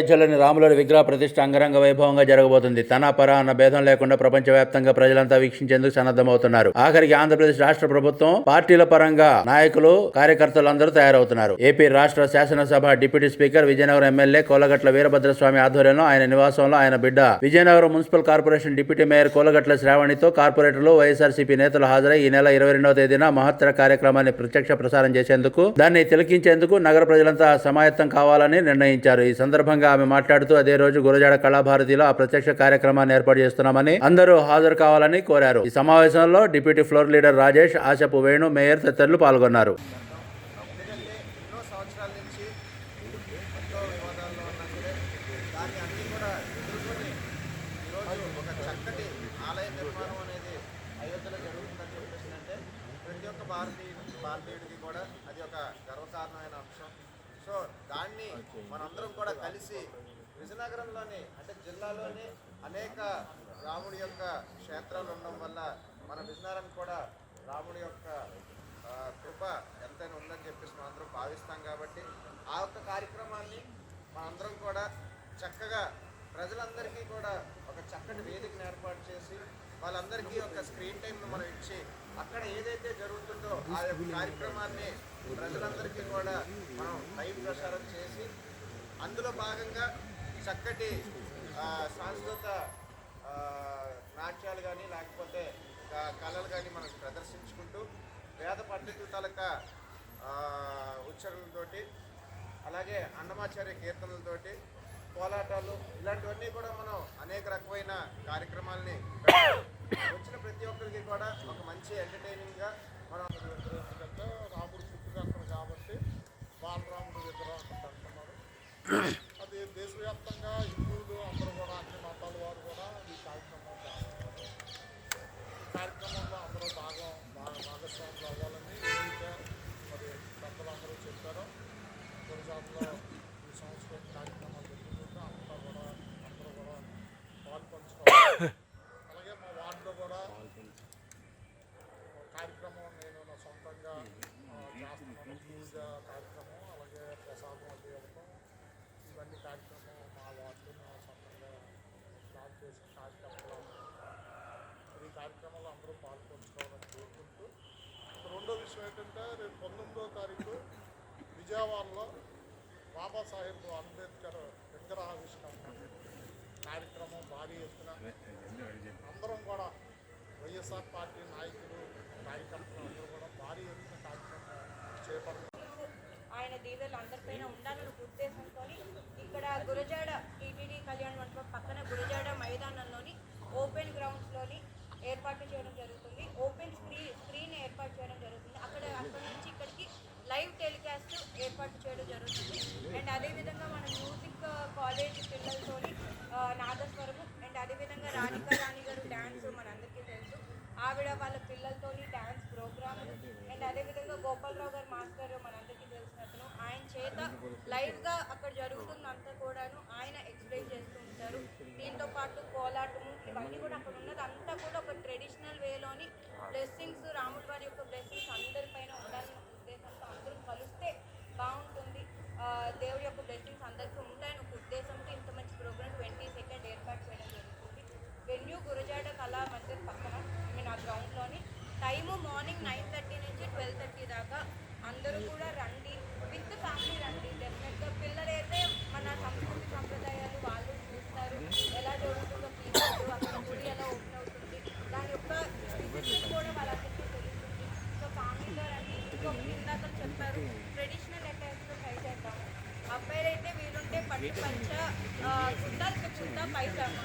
అయోధ్యలోని రాములవారి విగ్రహ ప్రతిష్ట అంగరంగ వైభవంగా జరగబోతుంది. తన పర అన్న భేదం లేకుండా ప్రపంచవ్యాప్తంగా ప్రజలంతా వీక్షించేందుకు సన్నద్ధమవుతున్నారు. ఆఖరికి ఆంధ్రప్రదేశ్ రాష్ట్ర ప్రభుత్వం పార్టీల పరంగా నాయకులు కార్యకర్తలందరూ తయారవుతున్నారు. ఏపీ రాష్ట్ర శాసనసభ deputy speaker Vizianagaram MLA Kolagatla Veerabhadraswamy ఆధ్వర్యంలో ఆయన నివాసంలో ఆయన బిడ్డ Vizianagaram municipal corporation deputy mayor Kolagatla శ్రావణితో కార్పొరేటర్లు వైఎస్ఆర్సీపీ నేతలు హాజరై ఈ నెల ఇరవై రెండవ తేదీన మహత్తర కార్యక్రమాన్ని ప్రత్యక్ష ప్రసారం చేసేందుకు దాన్ని తిలకించేందుకు నగర ప్రజలంతా సమాయత్తం కావాలని నిర్ణయించారు. ఈ సందర్భంగా ఆమె మాట్లాడుతూ అదే రోజు గురజాడ కళాభారతిలో ఆ ప్రత్యక్ష కార్యక్రమాన్ని ఏర్పాటు చేస్తున్నామని అందరూ హాజరు కావాలని కోరారు. ఈ సమావేశంలో deputy floor leader Rajesh Asapu Venu mayor తదితరులు పాల్గొన్నారు. ఎందుకంటే భారతీయుడికి కూడా అది ఒక గర్వకారణమైన అంశం. సో దాన్ని మనందరం కూడా కలిసి విజయనగరంలోని అంటే జిల్లాలోని అనేక రాముడి యొక్క క్షేత్రాలు ఉండడం వల్ల మన విజయనగరం కూడా రాముడి యొక్క కృప ఎంతైనా ఉందని చెప్పేసి మనందరం భావిస్తాం కాబట్టి ఆ యొక్క కార్యక్రమాన్ని మనందరం కూడా చక్కగా ప్రజలందరికీ కూడా ఒక చక్కటి వేదికను ఏర్పాటు చేసి వాళ్ళందరికీ ఒక స్క్రీన్ టైంను మనం ఇచ్చి అక్కడ ఏదైతే జరుగుతుందో ఆ యొక్క కార్యక్రమాన్ని ప్రజలందరికీ కూడా మనం లైవ్ ప్రసారం చేసి అందులో భాగంగా చక్కటి సాంస్కృత నాట్యాలు కానీ లేకపోతే కళలు కానీ మనం ప్రదర్శించుకుంటూ వేద పండితుల తాలూకా ఉచ్చరణలతోటి అలాగే అన్నమాచార్య కీర్తనలతోటి కోలాటాలు ఇలాంటివన్నీ కూడా మనం అనేక రకమైన కార్యక్రమాల్ని పెడతాం. వచ్చిన ప్రతి ఒక్కరికి కూడా ఒక మంచి ఎంటర్టైనింగ్గా మనం ఎందుకంటే రాముడు పుట్టుకక్కడ కాబట్టి బాలరాముడు విగ్రహం అక్కడ అది దేశవ్యాప్తంగా హిందువులు అందరూ కూడా అన్ని మతాల వారు కూడా ఈ కార్యక్రమం చేస్తున్నారు. ఈ కార్యక్రమంలో అందరూ భాగం బాగా భాగస్వాములు అవ్వాలని ఏదైతే మరి పెద్దలందరూ చెప్పారో. కొన్నిసార్లు ఈ సంవత్సరం కార్యక్రమాలు జరుగుతుంటే అంతా కూడా అందరూ కూడా పాల్పంచుకోవాలి అలాగే మా వార్డులో కూడా కార్యక్రమం నేను చేస్తున్నాను పూజ కార్యక్రమం అలాగే ప్రసాదం అది ఇవ్వటం ఇవన్నీ కార్యక్రమం మా వార్డు సొంతంగా స్టార్ట్ చేసిన కార్యక్రమంలో ఈ కార్యక్రమంలో అందరూ పాల్పంచుకోవాలని కోరుకుంటూ రెండో విషయం ఏంటంటే రేపు పంతొమ్మిదో తారీఖు విజయవాడలో బాబాసాహెబ్ అంబేద్కర్ విగ్రహావిష్కరణ కార్యక్రమం భారీ ఎత్తున అందరం కూడా వైఎస్ఆర్ పార్టీ నాయకులు కార్యకర్తలు అందరూ కూడా భారీ ఎత్తున కార్యక్రమం చేపడుతున్నారు ఆయన దీవెలు అందరిపైన ఉండాలని ఒక ఇక్కడ గురజాడ టీటీడీ కళ్యాణ మండపం పక్కన గురజాడ మైదానంలోని ఓపెన్ గ్రౌండ్స్లోని ఏర్పాటు చేయడం జరుగుతుంది. ఓపెన్ స్క్రీన్ స్క్రీన్ ఏర్పాటు చేయడం జరుగుతుంది. అక్కడ అక్కడ నుంచి ఇక్కడికి లైవ్ టెలికాస్ట్ ఏర్పాటు చేయడం జరుగుతుంది. అండ్ అదేవిధంగా మన మ్యూజిక్ కాలేజ్ పిల్లలతోని నాదస్వరము. అండ్ అదేవిధంగా రాణిక రాణి గారు డ్యాన్స్ మనందరికీ తెలుసు ఆవిడ వాళ్ళ పిల్లలతోని డ్యాన్స్ ప్రోగ్రామ్. అండ్ అదేవిధంగా గోపాలరావు గారు మాస్టర్ మనందరికీ తెలిసినట్టు ఆయన చేత లైవ్గా అక్కడ జరుగుతుందంతా కూడాను ఆయన ఎక్స్ప్లెయిన్ చేస్తూ ఉంటారు. దీంతో పాటు కోలాటము ఇవన్నీ కూడా అక్కడ ఉన్నది. అంతా కూడా ఒక ట్రెడిషనల్ వేలోని బ్లెస్సింగ్స్ రాముడి వారి యొక్క బ్లెస్సింగ్స్ అందరిపైన ఉండాలన్న ఉద్దేశంతో అందరూ కలిస్తే బాగుంటుంది. దేవుడి యొక్క బ్లెస్సింగ్స్ అందరికీ ఉంటాయని ఒక ఉద్దేశంతో ఇంత మంచి ప్రోగ్రామ్ ట్వంటీ సెకండ్ ఏర్పాటు చేయడం జరుగుతుంది. వెన్యూ గురజాడ కళా మందిర్ పక్కన మా గ్రౌండ్లోని టైము మార్నింగ్ నైన్ థర్టీ నుంచి ట్వెల్వ్ థర్టీ దాకా అందరూ కూడా రండి. విత్ ఫ్యామిలీ రండి డెఫినెట్గా. పిల్లలైతే మన సంస్కృతి సంప్రదాయాలు వాళ్ళు చూస్తారు. ఎలా జరుగుతుందో పీపుల్ అక్కడ గుడి ఎలా ఓపెన్ అవుతుంది దాని యొక్క హిస్టరీ కూడా వాళ్ళందరికీ తెలుస్తుంది. సో ఫ్యామిలీలో రండి. ఇంకొకటి ఇందాక చెప్పారు ట్రెడిషనల్ అటైర్స్లో ట్రై చేద్దాం. అబ్బాయిలైతే వీరుంటే పట్టు పంచ ఆ, కుర్తా కుర్తా పైజామా.